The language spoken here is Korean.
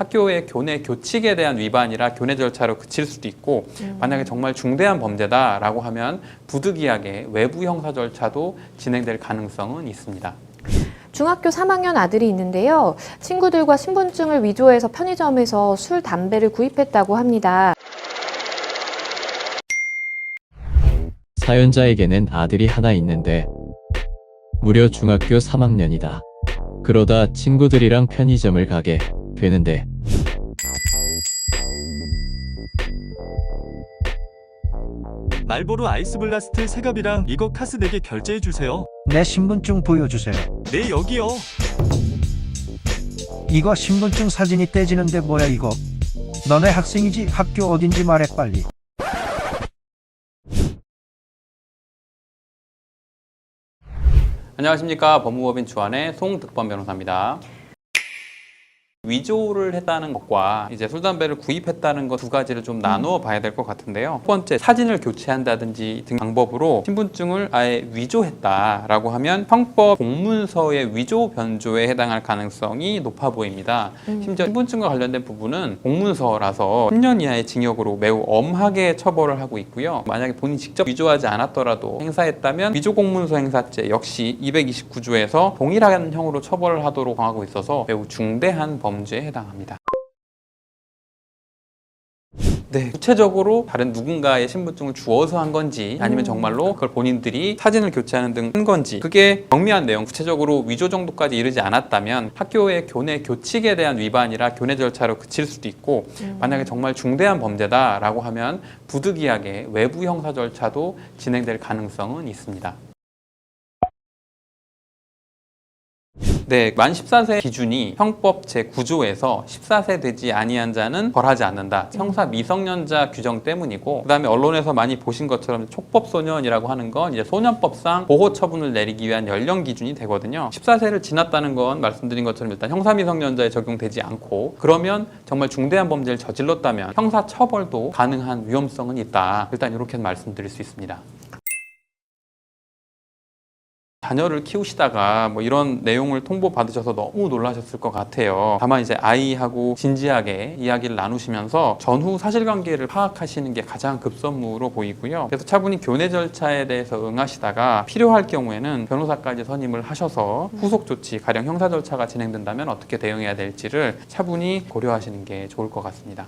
학교의 교내 교칙에 대한 위반이라 교내 절차로 그칠 수도 있고 음. 만약에 정말 중대한 범죄다라고 하면 부득이하게 외부 형사 절차도 진행될 가능성은 있습니다. 중학교 3학년 아들이 있는데요. 친구들과 신분증을 위조해서 편의점에서 술, 담배를 구입했다고 합니다. 사연자에게는 아들이 하나 있는데 무려 중학교 3학년이다. 그러다 친구들이랑 편의점을 가게 되는데 말보로 아이스블라스트 세갑이랑 이거 카스 4개 결제해 주세요. 내 신분증 보여주세요. 네 여기요. 이거 신분증 사진이 떼지는데 뭐야 이거? 너네 학생이지 학교 어딘지 말해 빨리. 안녕하십니까 법무법인 주안의 송득범 변호사입니다. 위조를 했다는 것과 이제 술 담배를 구입했다는 것 두 가지를 좀 나누어 봐야 될 것 같은데요. 첫 번째 사진을 교체한다든지 등 방법으로 신분증을 아예 위조했다라고 하면 형법 공문서의 위조 변조에 해당할 가능성이 높아 보입니다. 심지어 신분증과 관련된 부분은 공문서라서 10년 이하의 징역으로 매우 엄하게 처벌을 하고 있고요. 만약에 본인 이 직접 위조하지 않았더라도 행사했다면 위조 공문서 행사죄 역시 229조에서 동일한 형으로 처벌을 하도록 정하고 있어서 매우 중대한 범 죄에 해당합니다. 네, 구체적으로 다른 누군가의 신분증을 주어서 한 건지 아니면 정말로 그걸 본인들이 사진을 교체하는 등 한 건지 그게 경미한 내용 구체적으로 위조 정도까지 이르지 않았다면 학교의 교내 교칙에 대한 위반이라 교내 절차로 그칠 수도 있고 만약에 정말 중대한 범죄다라고 하면 부득이하게 외부 형사 절차도 진행될 가능성은 있습니다. 네, 만 14세 기준이 형법 제9조에서 14세 되지 아니한 자는 벌하지 않는다. 형사 미성년자 규정 때문이고 그다음에 언론에서 많이 보신 것처럼 촉법 소년이라고 하는 건 이제 소년법상 보호 처분을 내리기 위한 연령 기준이 되거든요. 14세를 지났다는 건 말씀드린 것처럼 일단 형사 미성년자에 적용되지 않고 그러면 정말 중대한 범죄를 저질렀다면 형사 처벌도 가능한 위험성은 있다. 일단 이렇게 말씀드릴 수 있습니다. 자녀를 키우시다가 뭐 이런 내용을 통보 받으셔서 너무 놀라셨을 것 같아요. 다만 이제 아이하고 진지하게 이야기를 나누시면서 전후 사실관계를 파악하시는 게 가장 급선무로 보이고요. 그래서 차분히 교내 절차에 대해서 응하시다가 필요할 경우에는 변호사까지 선임을 하셔서 후속 조치, 가령 형사 절차가 진행된다면 어떻게 대응해야 될지를 차분히 고려하시는 게 좋을 것 같습니다.